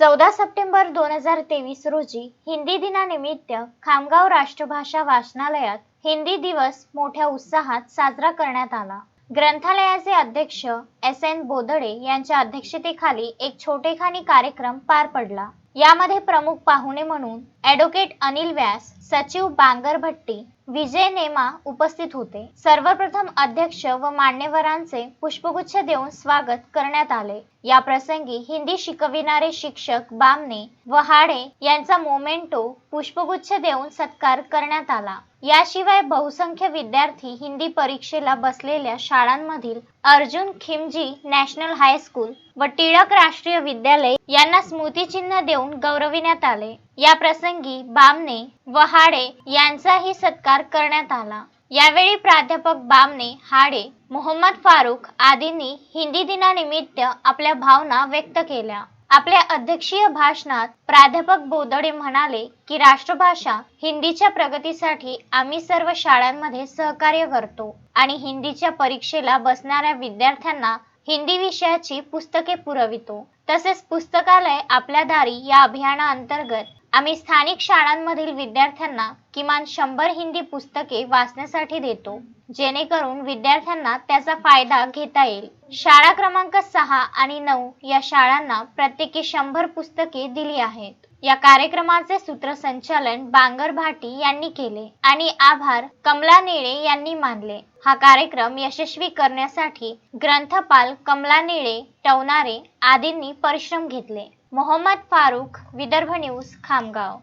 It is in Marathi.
चौदा सप्टेंबर दोन हजार तेवीस रोजी हिंदी दिनानिमित्त खामगाव राष्ट्रभाषा वाचनालयात हिंदी दिवस मोठ्या उत्साहात साजरा करण्यात आला. ग्रंथालयाचे अध्यक्ष एस एन बोदडे यांच्या अध्यक्षतेखाली एक छोटेखानी कार्यक्रम पार पडला. यामध्ये प्रमुख पाहुणे म्हणून ॲडव्होकेट अनिल व्यास सचिव बांगर भट्टी विजय नेमा उपस्थित होते. सर्वप्रथम अध्यक्ष व मान्यवरांचे पुष्पगुच्छ देऊन स्वागत करण्यात आले. या प्रसंगी हिंदी शिकविणारे शिक्षक बामणे व हाडे यांचा मोमेंटो पुष्पगुच्छ देऊन सत्कार करण्यात आला. याशिवाय बहुसंख्य विद्यार्थी हिंदी परीक्षेला बसलेल्या शाळांमधील Arjun Khimji national high school व टिळक राष्ट्रीय विद्यालय यांना स्मृतिचिन्ह देऊन गौरविण्यात आले. या प्रसंगी बामणे व हाडे यांचाही सत्कार करण्यात आला. यावेळी प्राध्यापक बामणे हाडे मोहम्मद फारुख आदींनी हिंदी दिनानिमित्त आपल्या भावना व्यक्त केल्या. आपल्या अध्यक्षीय भाषणात प्राध्यापक बोदडे म्हणाले की राष्ट्रभाषा हिंदीच्या प्रगतीसाठी आम्ही सर्व शाळांमध्ये सहकार्य करतो आणि हिंदीच्या परीक्षेला बसणाऱ्या विद्यार्थ्यांना हिंदी विषयाची पुस्तके पुरवितो. तसेच पुस्तकालय आपल्या दारी या अभियानाअंतर्गत आम्ही स्थानिक शाळांमधील विद्यार्थ्यांना किमान शंभर हिंदी पुस्तके वाचण्यासाठी देतो. जेणेकरून विद्यार्थ्यांना त्याचा फायदा घेता येईल. शाळा क्रमांक सहा आणि नऊ या शाळांना प्रत्येकी शंभर पुस्तके दिली आहेत. या कार्यक्रमाचे सूत्रसंचालन बांगर भाटी यांनी केले आणि आभार कमला निळे यांनी मानले. हा कार्यक्रम यशस्वी करण्यासाठी ग्रंथपाल कमला निळे टवणारे आदींनी परिश्रम घेतले. मोहम्मद फारुख विदर्भ न्यूज खामगाव.